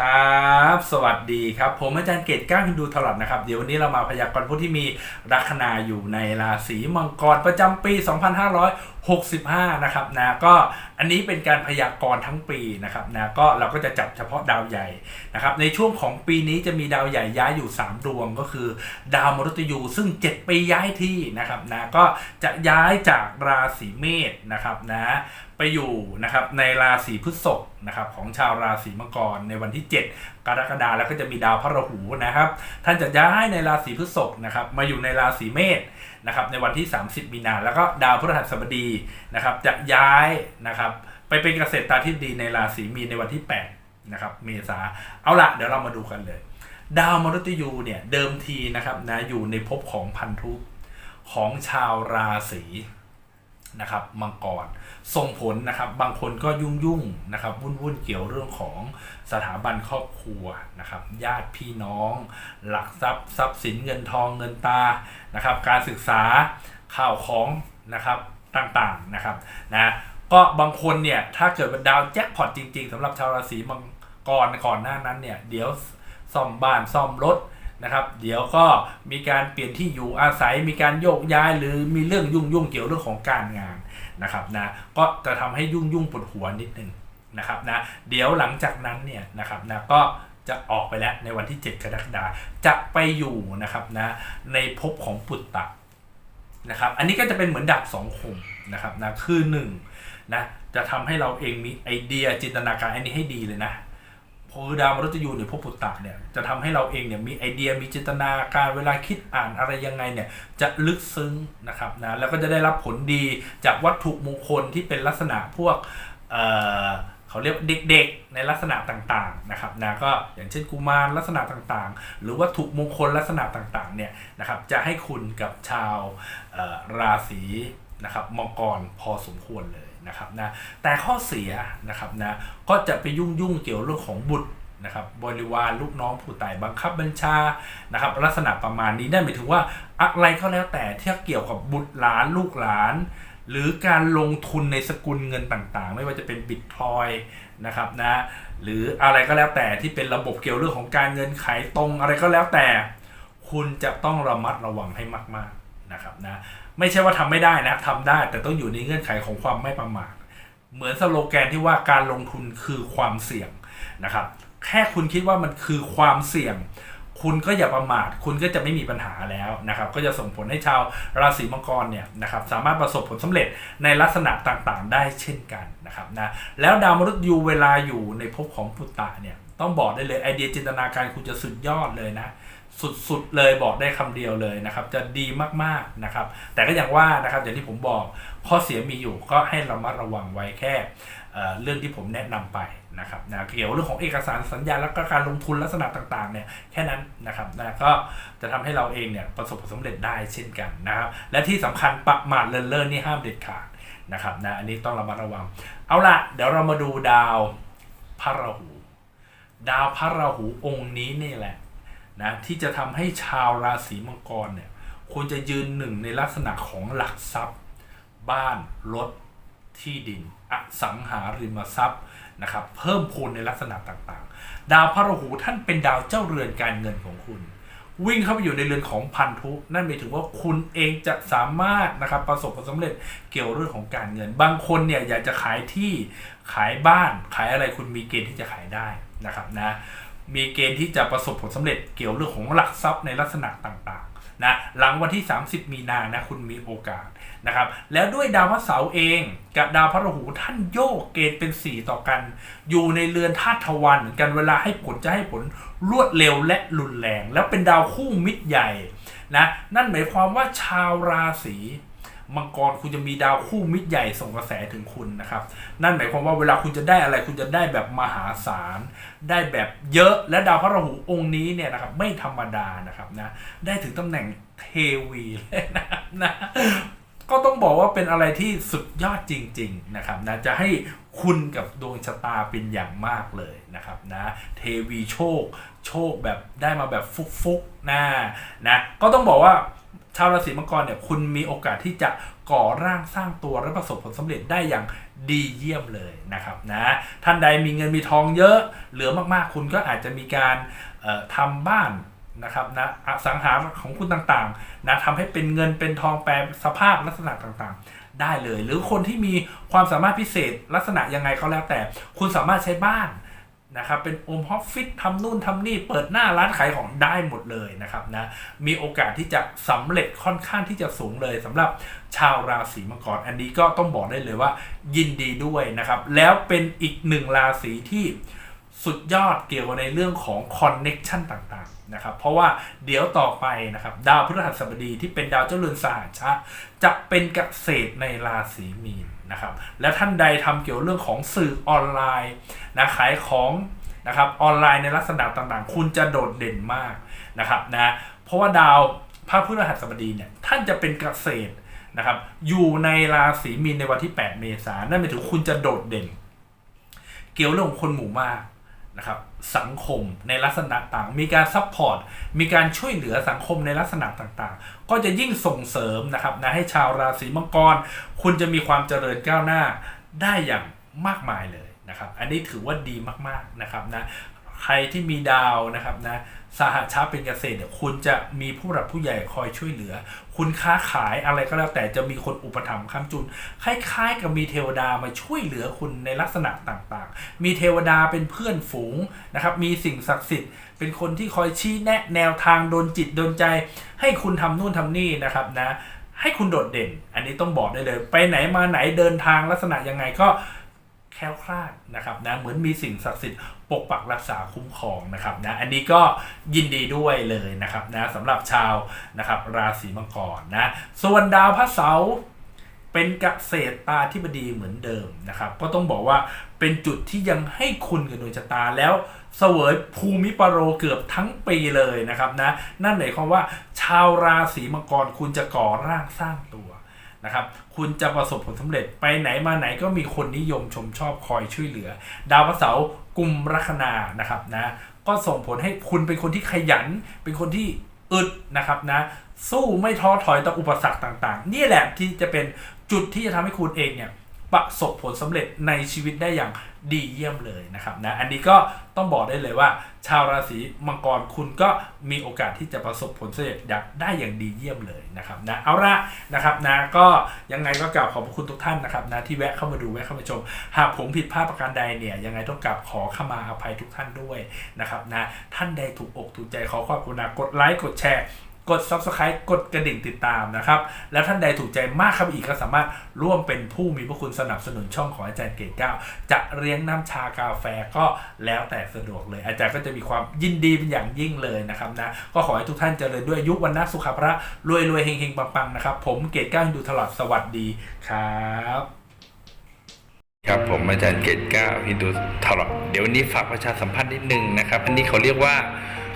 ครับ สวัสดีครับ ผมอาจารย์เกตก้าวฮินดูทลอดนะครับ เดี๋ยววันนี้เรามาพยากรณ์ผู้ที่มีลัคนาอยู่ในราศีมังกรประจำปี 2565 นะครับนะ ก็อันนี้เป็นการพยากรณ์ทั้งปีนะครับนะ ก็เราก็จะจับเฉพาะดาวใหญ่นะครับ ในช่วงของปีนี้จะมีดาวใหญ่ย้ายอยู่ 3 ดวงก็คือ ดาวมฤตยูซึ่ง 7 ปีย้ายที่นะครับนะ ก็จะย้ายจากราศีเมษนะครับนะ ไปอยู่นะครับในราศีพฤษภนะครับของชาวราศีมังกรในวันที่ 7 กรกฎาคมแล้วก็จะมีดาวพระราหูนะครับ ท่านจะย้ายในราศีพฤษภนะครับมาอยู่ในราศีเมษนะครับในวันที่ 30 มีนาแล้วก็ดาวพฤหัสบดีนะครับจะย้ายนะครับไปเป็นเกษตรตาธิบดีในราศีมีนในวันที่8นะครับเมษาเอาละเดี๋ยวเรามาดูกันเลย ดาวมฤตยูเนี่ยเดิมทีนะครับนะอยู่ในภพของพันธุของชาวราศีนะครับมังกร ส่งผลนะครับบางคนก็ยุ่งยุ่งนะครับวุ่นวุ่นเกี่ยวเรื่องของสถาบันครอบครัวนะครับญาติพี่น้อง หลักทรัพย์ทรัพย์สินเงินทองเงินตานะครับการศึกษาข่าวของนะครับต่างๆนะครับนะก็บางคนเนี่ยถ้าเกิดเป็นดาวแจ็คพอตจริงๆสำหรับชาวราศีมังกรก่อนหน้านั้นเนี่ยเดี๋ยวซ่อมบ้านซ่อมรถนะครับเดี๋ยวก็มีการเปลี่ยนที่อยู่อาศัยมีการโยกย้ายหรือมีเรื่องยุ่งยุ่งเกี่ยวเรื่องของการงาน นะครับนะก็จะทำให้ยุ่งยุ่งปวดหัวนิดนึงนะครับนะเดี๋ยวหลังจากนั้นเนี่ยนะครับนะก็จะออกไปแล้วในวันที่ 7 กรกฎาจะไปอยู่นะครับนะในภพของปุตตะนะครับอันนี้ก็จะเป็นเหมือนดับสองคมนะครับนะคือหนึ่งนะจะทำให้เราเองมีไอเดียจินตนาการอันนี้ให้ดีเลยนะ พอดาวมฤตยูเนี่ยพวกปุตตะเนี่ยจะทำให้เราเองเนี่ยมีไอเดียมีจินตนาการเวลาคิดอ่านอะไรยังไงเนี่ยจะลึกซึ้งนะครับนะแล้วก็จะได้รับผลดีจากวัตถุมงคลที่เป็นลักษณะพวกเเขาเรียกเด็กๆในลักษณะต่างๆนะครับนะก็อย่างเช่นกุมารลักษณะต่างๆ หรือวัตถุมงคลลักษณะต่างๆเนี่ยนะครับจะให้คุณกับชาวราศีนะครับมังกรพอสมควรเลย นะครับนะแต่ข้อเสียนะครับนะก็จะไปยุ่งยุ่งเกี่ยวเรื่องของบุตรนะครับบริวารลูกน้องผู้ใต้บังคับบัญชานะครับลักษณะประมาณนี้นั่นหมายถึงว่าอะไรก็แล้วแต่ที่เกี่ยวกับบุตรหลานลูกหลาน หรือการลงทุนในสกุลเงินต่างๆ ไม่ว่าจะเป็นบิตคอยนะครับนะหรืออะไรก็แล้วแต่ที่เป็นระบบเกี่ยวเรื่องของการเงินขายตรงอะไรก็แล้วแต่ คุณจะต้องระมัดระวังให้มากๆนะครับนะ ไม่ใช่ว่าทำไม่ได้นะทำได้ แต่ต้องอยู่ในเงื่อนไขของความไม่ประมาทเหมือนสโลแกนที่ว่าการลงทุนคือความเสี่ยงนะครับ แค่คุณคิดว่ามันคือความเสี่ยง คุณก็อย่าประมาท คุณก็จะไม่มีปัญหาแล้วนะครับ ก็จะส่งผลให้ชาวราศีมังกรเนี่ยนะครับสามารถประสบผลสำเร็จในลักษณะต่างๆ ได้เช่นกันนะครับนะ แล้วดาวมฤตยูเวลาอยู่ในภพของปุตตะเนี่ยต้องบอกได้เลยไอเดียจินตนาการคุณจะสุดยอดเลยนะ สุดๆเลยบอกได้คำเดียวเลยนะครับ จะดีมากๆนะครับ แต่ก็อย่างว่านะครับอย่างที่ผมบอกข้อเสียมีอยู่ก็ให้เรามาระวังไว้แค่เรื่องที่ผมแนะนำไปนะครับนะเกี่ยวเรื่องของเอกสารสัญญาแล้วก็การลงทุนลักษณะต่างๆเนี่ยแค่นั้นนะครับนะก็จะทำให้เราเองเนี่ยประสบผลสำเร็จได้เช่นกันนะครับ และที่สำคัญประมาทเลินเล่อนี่ห้ามเด็ดขาดนะครับนะอันนี้ต้องระมัดระวัง เอาละเดี๋ยวเรามาดูดาวพระราหู ดาวพระราหูองค์นี้นี่แหละ นะที่จะทำให้ชาวราศีมังกรเนี่ยควรจะยืนหนึ่งในลักษณะของหลักทรัพย์ บ้านรถที่ดินอสังหาริมทรัพย์นะครับเพิ่มพูนในลักษณะต่างๆ ดาวพระราหูท่านเป็นดาวเจ้าเรือนการเงินของคุณ วิ่งเข้าไปอยู่ในเรือนของพันธุ นั่นหมายถึงว่าคุณเองจะสามารถนะครับประสบผลสำเร็จเกี่ยวเรื่องของการเงิน บางคนเนี่ยอยากจะขายที่ขายบ้านขายอะไรคุณมีเกณฑ์ที่จะขายได้นะครับนะ มีเกณฑ์ที่จะประสบผลสำเร็จเกี่ยวเรื่องของหลักทรัพย์ในลักษณะต่างๆนะหลังวันที่ 30 มีนานะคุณมีโอกาสนะครับ แล้วด้วยดาวพระเสาร์เองกับดาวพระราหูท่านโยกเกณฑ์เป็น4ต่อกัน อยู่ในเรือนธาตุทวารเหมือนกันเวลาให้ผลจะให้ผลรวดเร็วและรุนแรง แล้วเป็นดาวคู่มิตรใหญ่นะนั่นหมายความว่าชาวราศี มังกรคุณจะมีดาวคู่มิตรใหญ่ส่งกระแสถึงคุณนะครับ นั่นหมายความว่าเวลาคุณจะได้อะไรคุณจะได้แบบมหาศาล ได้แบบเยอะและดาวพระราหูองค์นี้เนี่ยนะครับไม่ธรรมดานะครับนะได้ถึงตำแหน่งเทวีเลยนะครับนะก็ต้องบอกว่าเป็นอะไรที่สุดยอดจริง ๆ นะครับนะจะให้คุณกับดวงชะตาเป็นอย่างมากเลยนะครับนะเทวีโชค โชคแบบได้มาแบบฟุกๆนะนะก็ต้องบอกว่า ชาวราศีมังกรเนี่ยคุณมีโอกาสที่จะก่อร่างสร้างตัวและประสบผลสำเร็จได้อย่างดีเยี่ยมเลยนะครับนะท่านใดมีเงินมีทองเยอะ เหลือมากๆ คุณก็อาจจะมีการเอ่อทำบ้านนะครับนะสังหาของคุณต่างๆนะทำให้เป็นเงินเป็นทองแปลสภาพลักษณะต่างๆ ได้เลย หรือคนที่มีความสามารถพิเศษลักษณะยังไงก็แล้วแต่ คุณสามารถใช้บ้าน นะครับเป็นโอมฮอฟฟิศทำนู่นทำนี่เปิดหน้าร้านขายของได้หมดเลยนะครับนะมีโอกาสที่จะสำเร็จค่อนข้างที่จะสูงเลยสำหรับชาวราศีมังกรอันนี้ก็ต้องบอกได้เลยว่า ยินดีด้วยนะครับ แล้วเป็นอีกหนึ่งราศีที่สุดยอดเกี่ยวกับในเรื่องของคอนเน็ชันต่างๆนะครับเพราะว่าเดี๋ยวต่อไปนะครับดาวพฤหัสบดีที่เป็นดาวเจ้าเรือนสหัชะจะเป็นเกษตรในราศีมีน นะครับและท่านใดทำเกี่ยวเรื่องของสื่อออนไลน์นะขายของนะครับออนไลน์ในลักษณะต่างๆ คุณจะโดดเด่นมากนะครับนะเพราะว่าดาวพระพฤหัสบดีเนี่ยท่านจะเป็นเกษตรนะครับอยู่ในราศีมีนในวันที่ 8 เมษายนนั่นหมายถึงคุณจะโดดเด่น เกี่ยวเรื่องของคนหมู่มากนะครับ สังคมในลักษณะต่าง มีการซัพพอร์ต มีการช่วยเหลือสังคมในลักษณะต่างๆ ก็จะยิ่งส่งเสริมนะครับนะให้ชาวราศีมังกร คุณจะมีความเจริญก้าวหน้าได้อย่างมากมายเลยนะครับ อันนี้ถือว่าดีมากๆนะครับนะใครที่มีดาวนะครับนะสหชาเป็นเกษตรเนี่ยคุณจะมีผู้หลักผู้ใหญ่คอยช่วยเหลือ คุณค้าขายอะไรก็แล้วแต่จะมีคนอุปถัมภ์ค้ำจุน คล้ายๆ กับมีเทวดามาช่วยเหลือคุณในลักษณะต่างๆ มีเทวดาเป็นเพื่อนฝูงนะครับ มีสิ่งศักดิ์สิทธิ์ เป็นคนที่คอยชี้แนะแนวทางโดนจิตโดนใจ ให้คุณทำนู่นทำนี่นะครับนะ ให้คุณโดดเด่น อันนี้ต้องบอกได้เลย ไปไหนมาไหนเดินทางลักษณะยังไงก็แคล้วคลาดนะครับนะเหมือนมีสิ่งศักดิ์สิทธิ์ ปกปักรักษาคุ้มครองนะครับนะอันนี้ก็ยินดีด้วยเลยนะครับนะสำหรับชาวนะครับราศีมังกรนะส่วนดาวพระเสาร์เป็นเกษตรตาธิบดีเหมือนเดิมนะครับ ก็ต้องบอกว่าเป็นจุดที่ยังให้คุณกับดวงชะตาแล้วเสวยภูมิปโรเกือบทั้งปีเลยนะครับนะนั่นหมายความว่าชาวราศีมังกรคุณจะก่อร่างสร้างตัว นะครับ คุณจะประสบผลสำเร็จไปไหนมาไหนก็มีคนนิยมชมชอบคอยช่วยเหลือ ดาวพระเสาร์กุมลัคนานะครับนะก็ส่งผลให้คุณเป็นคนที่ขยัน เป็นคนที่อึดนะครับนะสู้ไม่ท้อถอยต่ออุปสรรคต่างๆ นี่แหละที่จะเป็นจุดที่จะทำให้คุณเองเนี่ย ประสบผลสำเร็จในชีวิตได้อย่างดีเยี่ยมเลยนะครับนะอันนี้ก็ต้องบอกได้เลยว่า ชาวราศีมังกรคุณก็มีโอกาสที่จะประสบผลสำเร็จได้อย่างดีเยี่ยมเลยนะครับนะเอาละนะครับนะก็ยังไงก็กล่าวขอบพระคุณทุกท่านนะครับนะที่แวะเข้ามาดูแวะเข้ามาชม หากผมผิดพลาดประการใดเนี่ยยังไงต้องกราบขอขมาอภัยทุกท่านด้วยนะครับนะท่านใดถูกอกถูกใจขอความกรุณากดไลค์กดแชร์ กด subscribe กดกระดิ่งติดตามนะครับ แล้วท่านใดถูกใจมากครับอีกก็สามารถร่วมเป็นผู้มีพระคุณสนับสนุนช่องของอาจารย์เกตเก้าจะเลี้ยงน้ำชากาแฟก็แล้วแต่สะดวกเลย อาจารย์ก็จะมีความยินดีเป็นอย่างยิ่งเลยนะครับนะก็ขอให้ทุกท่านเจริญด้วยยุวันนะสุขภาพรวยรวยๆเฮงๆปังๆนะครับผมเกตเก้าดูตลอดสวัสดีครับครับผมอาจารย์เกตเก้าฮินดูทอลเดี๋ยววันนี้ฝากประชาสัมพันธ์นิดนึงนะครับ อันนี้เขาเรียกว่า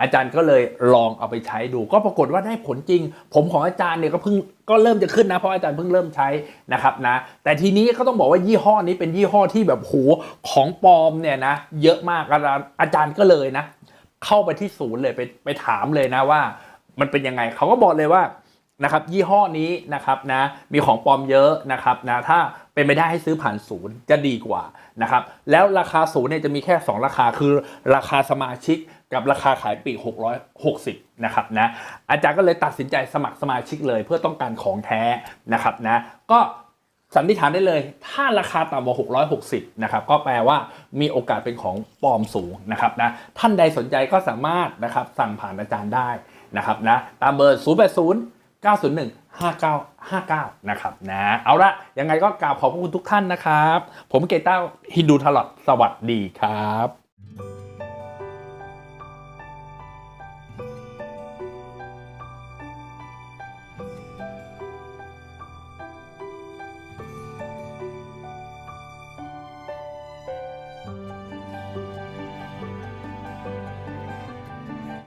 อาจารย์ก็เลยลองเอาไปใช้ดู ก็ปรากฏว่าได้ผลจริง ผมของอาจารย์เนี่ยก็เพิ่งก็เริ่มจะขึ้นนะเพราะอาจารย์เพิ่งเริ่มใช้นะครับนะ แต่ทีนี้ก็ต้องบอกว่ายี่ห้อนี้เป็นยี่ห้อที่แบบโหของปลอมเนี่ยนะเยอะมากอาจารย์อาจารย์ก็เลยนะ เข้าไปที่ศูนย์เลยไปไปถามเลยนะว่า มันเป็นยังไงเขาก็บอกเลยว่านะครับยี่ห้อนี้นะครับนะมีของปลอมเยอะนะครับนะถ้า เป็นไปได้ให้ซื้อผ่านศูนย์จะดีกว่านะครับแล้วราคาศูนย์เนี่ยจะมีแค่ 2 ราคาคือราคาสมาชิกกับราคาขายปีก 660 นะครับนะอาจารย์ก็เลยตัดสินใจสมัครสมาชิกเลย เพื่อต้องการของแท้นะครับนะก็สันนิษฐานได้เลย ถ้าราคาต่ำกว่า 660 นะครับ ก็แปลว่ามีโอกาสเป็นของปลอมสูงนะครับนะ ท่านใดสนใจก็สามารถนะครับสั่งผ่านอาจารย์ได้นะครับนะ ตามเบอร์ 080 901 5959 นะครับนะเอาละยังไงก็กราบขอบพระคุณทุกท่านนะครับ ผมเกต้าฮินดูทลอดสวัสดีครับ